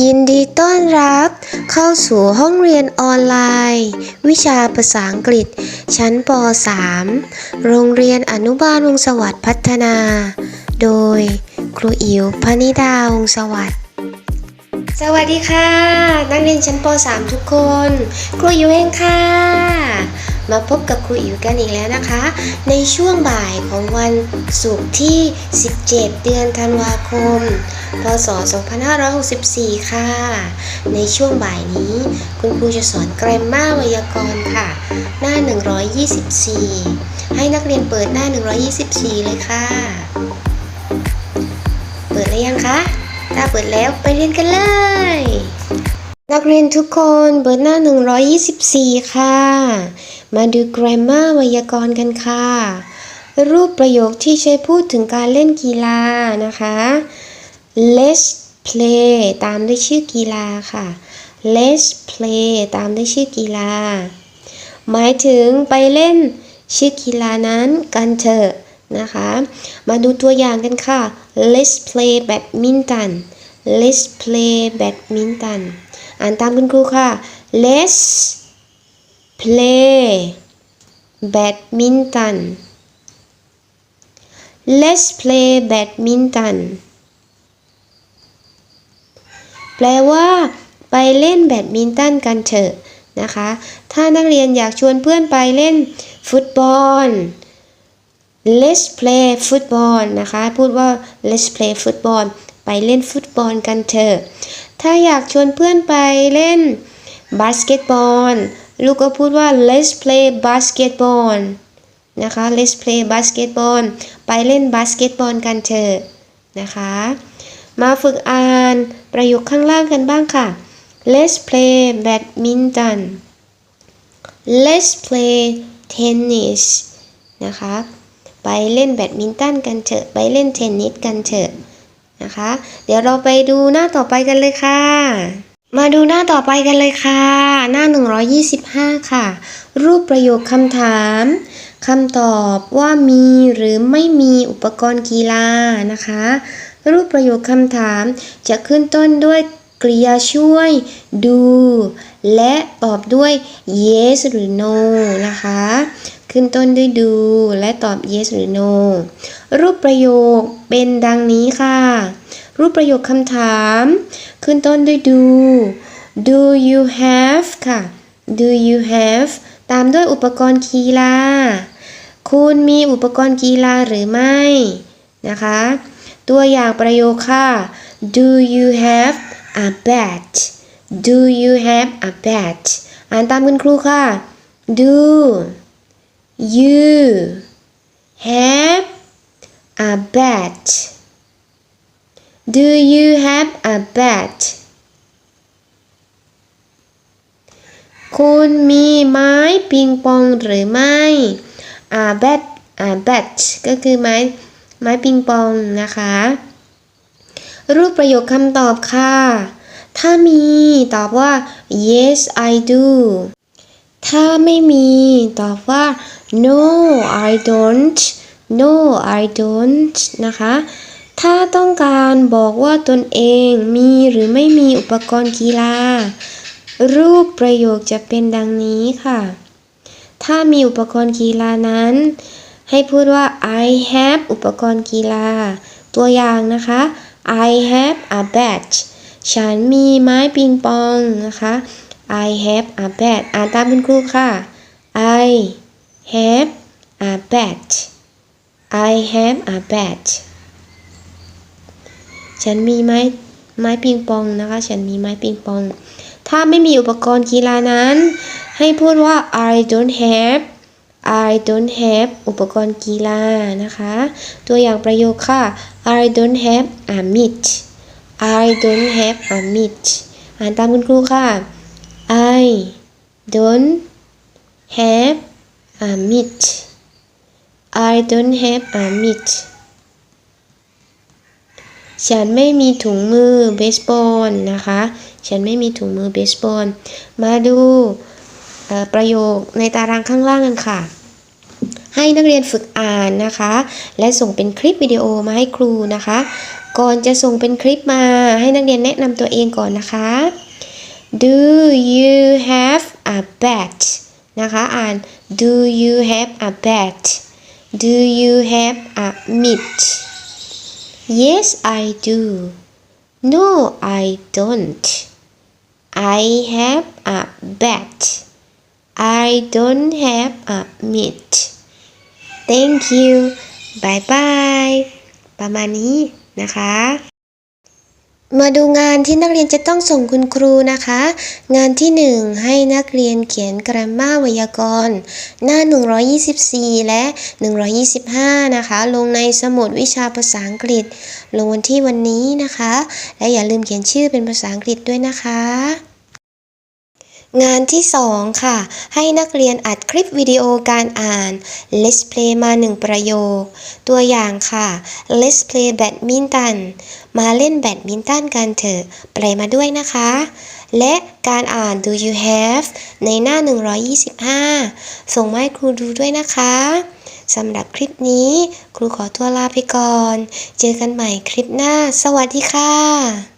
ยินดีต้อนรับ เข้าสู่ห้องเรียนออนไลน์ วิชาภาษาอังกฤษ ชั้นป .3 โรงเรียนอนุบาลวงสวัสดิ์พัฒนา โดย ครูอิ๋วพนิดาวงสวัสดิ์สวัสดีค่ะ นักเรียนชั้นป .3 ทุกคน ครูอิ๋วเองค่ะ มาพบกับครูอิ๋วกันอีกแล้วนะคะ ในช่วงบ่ายของวันศุกร์ที่ 17 เดือนธันวาคม พศ 2564 ค่ะ ในช่วงบ่ายนี้ คุณครูจะสอนแกรมมาไวยากรณ์ค่ะ หน้า 124 ให้นักเรียนเปิดหน้า 124 เลยค่ะ เปิดหรือยังคะ ถ้าเปิดแล้วไปเรียนกันเลย นักเรียนทุกคนเปิดหน้า 124 ค่ะ มาดู grammar ไวยากรณ์กันค่ะ รูปประโยคที่ใช้พูดถึงการเล่นกีฬานะคะ let's play ตามด้วยชื่อกีฬาค่ะ let's play ตามด้วยชื่อกีฬา หมายถึงไปเล่นชื่อกีฬานั้นกันเถอะนะคะ มาดูตัวอย่างกันค่ะ let's play badminton let's play badminton อ่านตามคุณครูค่ะ let's play badminton let's play badminton แปลว่า ไปเล่นแบดมินตันกันเถอะนะคะ ถ้านักเรียนอยากชวนเพื่อนไปเล่นฟุตบอล let's play football นะคะ พูดว่า let's play football ไปเล่นฟุตบอลกันเถอะ ถ้าอยากชวนเพื่อนไปเล่นบาสเกตบอลลูกก็พูดว่า let's play basketball นะคะ let's play basketball ไปเล่นบาสเกตบอลกันเถอะนะคะ มาฝึกอ่านประโยคข้างล่างกันบ้างค่ะ let's play badminton let's play tennis นะคะ ไปเล่นแบดมินตันกันเถอะ ไปเล่นเทนนิสกันเถอะ นะคะ เดี๋ยวเราไปดูหน้าต่อไปกันเลยค่ะ มาดูหน้าต่อไปกันเลยค่ะ หน้า 125 ค่ะ รูปประโยคคำถามคำตอบว่ามีหรือไม่มีอุปกรณ์กีฬานะคะ รูปประโยคคำถามจะขึ้นต้นด้วยกริยาช่วย do และตอบด้วย yes หรือ no นะคะ ขึ้นต้นด้วย do และตอบ yes หรือ no รูปประโยคเป็นดังนี้ค่ะ รูปประโยคคำถาม ขึ้นต้นด้วย do do you have ค่ะ do you have ตามด้วยอุปกรณ์กีฬา คุณมีอุปกรณ์กีฬาหรือไม่ นะคะ ตัวอย่างประโยคค่ะ do you have a bat do you have a bat อ่านตามคุณครูค่ะ do you have a bat do you have a bat คุณมีไม้ปิงปองหรือไม่ a bat a bat ก็คือไม้ไม้ปิงปองนะคะ รูปประโยคคำตอบค่ะ ถ้ามีตอบว่า yes I do ถ้าไม่มีตอบว่า no I don't no I don't นะคะ ถ้าต้องการบอกว่าตนเองมีหรือไม่มีอุปกรณ์กีฬา รูปประโยคจะเป็นดังนี้ค่ะ ถ้ามีอุปกรณ์กีฬานั้น ให้พูดว่า I have อุปกรณ์กีฬา ตัวอย่างนะคะ I have a bat ฉันมีไม้ปิงปองนะคะ I have a bat อ่านตามคุณครูค่ะ I have a bat I have a bat ฉันมีไม้ไม้ปิงปองนะคะ ฉันมีไม้ปิงปอง ถ้าไม่มีอุปกรณ์กีฬานั้น ให้พูดว่า I don't have I don't have อุปกรณ์กีฬานะคะ ตัวอย่างประโยคค่ะ I don't have a mitt I don't have a mitt อ่านตามคุณครูค่ะ I don't have a mitt I don't have a mitt ฉันไม่มีถุงมือเบสบอลนะคะ ฉันไม่มีถุงมือเบสบอล มาดูประโยคในตารางข้างล่างกันค่ะ ให้นักเรียนฝึกอ่านนะคะ และส่งเป็นคลิปวิดีโอมาให้ครูนะคะ ก่อนจะส่งเป็นคลิปมาให้นักเรียนแนะนำตัวเองก่อนนะคะ Do you have a bat นะคะอ่าน Do you have a bat Do you have a mitt Yes I do No I don't I have a bat I don't have a mitt Thank you Bye bye ประมาณนี้นะคะ มาดูงานที่นักเรียนจะต้องส่งคุณครูนะคะ งานที่ 1 ให้นักเรียนเขียนกราม่าไวยากรณ์ หน้า 124 และ 125 นะคะ ลงในสมุดวิชาภาษาอังกฤษ ลงวันที่วันนี้นะคะ และอย่าลืมเขียนชื่อเป็นภาษาอังกฤษด้วยนะคะ งานที่ 2 ค่ะ ให้นักเรียนอัดคลิปวิดีโอการอ่าน Let's play มา1ประโยค ตัวอย่างค่ะ Let's play badminton มาเล่นแบดมินตันกันเถอะแปลมาด้วยนะคะ และการอ่าน Do you have ในหน้า 125 ส่งมาให้ครูดูด้วยนะคะสำหรับคลิปนี้ ครูขอตัวลาไปก่อน เจอกันใหม่คลิปหน้า สวัสดีค่ะ